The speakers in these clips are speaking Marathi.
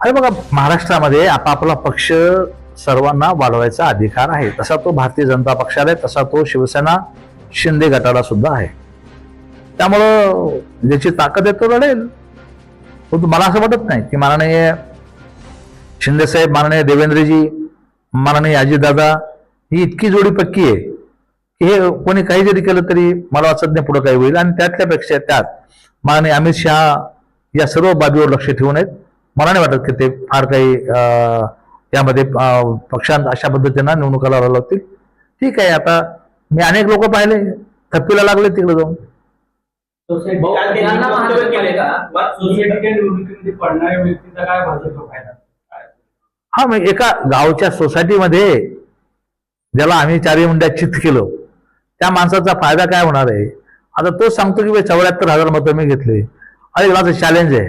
अरे बघा महाराष्ट्रामध्ये आपापला पक्ष सर्वांना वाढवायचा अधिकार आहे. तसा तो भारतीय जनता पक्षाला आहे तसा तो शिवसेना शिंदे गटाला सुद्धा आहे. त्यामुळं ज्याची ताकद आहे तो लढेल. परंतु मला असं वाटत नाही की माननीय शिंदेसाहेब माननीय देवेंद्रजी माननीय अजितदादा ही इतकी जोडी पक्की आहे की हे कोणी काही जरी केलं तरी मला वाचत नाही पुढं काही होईल. आणि त्यातल्यापेक्षा त्यात माननीय अमित शहा या सर्व बाबीवर लक्ष ठेवून आहेत. मला नाही वाटत की ते फार काही अं, यामध्ये अं, पक्षांत अशा पद्धतीनं निवडणुका लढवल्या लागतील ठीक आहे आता मी अनेक लोक पाहिले. थप्पीला लागले तिकडे जाऊन? हा मग एका गावच्या सोसायटीमध्ये ज्याला आम्ही चारही मुंड्या चित केलं त्या माणसाचा फायदा काय होणार आहे? आता तो सांगतो की चौऱ्याहत्तर हजार मतं मी घेतले. अरे माझं चॅलेंज आहे.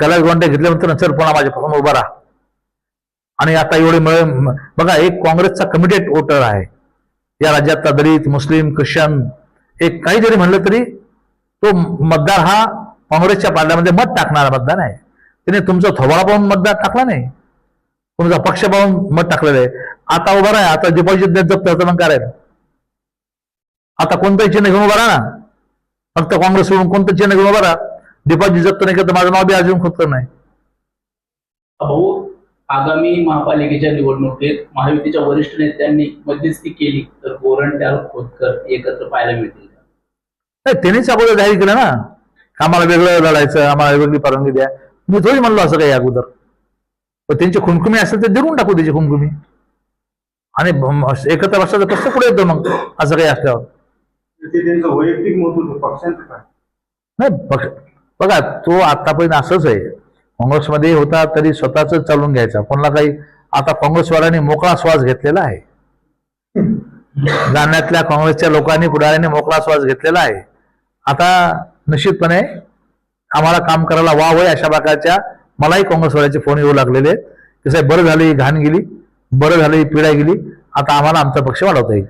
कैलास गोंडे घेतल्यानंतर सर पुन्हा माझ्यापासून उभा राहा. आणि आता एवढे मिळे बघा एक काँग्रेसचा कमिटेड वोटर आहे. या राज्यातला दलित मुस्लिम ख्रिश्चन एक काही जरी म्हणलं तरी तो मतदार हा काँग्रेसच्या पार्ल्यामध्ये मत टाकणारा मतदार आहे. त्याने तुमचा थोबाळा पाहून मतदार टाकला नाही. तुमचा पक्ष पाहून मत टाकलेलं आहे. आता उभा राहा आता डिपॉझिट देत जगतो मग करायला आता कोणतंही चिन्ह घेऊन उभा राहा ना फक्त काँग्रेस सोडून कोणतं चिन्ह घेऊन उभा राहा? डिपॉझिट जगतो नाही तर माझं नाव बी अजून खोदकर नाही. भाऊ आगामी महापालिकेच्या निवडणुकीत महायुतीच्या वरिष्ठ नेत्यांनी मध्यस्थी केली तर गोरंट्याल खोतकर एकत्र पाहायला मिळतील का? नाही त्यांनीच अगोदर जाहीर केलं ना. का आम्हाला वेगळं लढायचं आम्हाला वेगळी परवानगी द्या. मी थोडी म्हणलो असं काही अगोदर. पण त्यांची खुमखुमी असेल तर देऊन टाकू त्याची खुमखुमी आणि एकत्र बसण्याचा प्रश्न पुढे येतो मग? असं काही असल्यावर. ते त्यांचं वैयक्तिक मत होतं पक्षांचं काय? नाही पक्ष बघा तो आतापर्यंत असंच आहे. काँग्रेसमध्ये होता तरी स्वतःच चालून घ्यायचा. कोणाला काही आता काँग्रेसवाल्यांनी मोकळा श्वास घेतलेला आहे. जालन्यातल्या काँग्रेसच्या लोकांनी पुढाऱ्यांनी मोकळा श्वास घेतलेला आहे. आता निश्चितपणे आम्हाला काम करायला वाव आहे अशा प्रकारच्या. मलाही काँग्रेसवाल्याचे फोन येऊ लागलेले आहेत. की साहेब बरं झाली घाण गेली. बरं झाली पिढा गेली. आता आम्हाला आमचा पक्ष वाढवता येईल.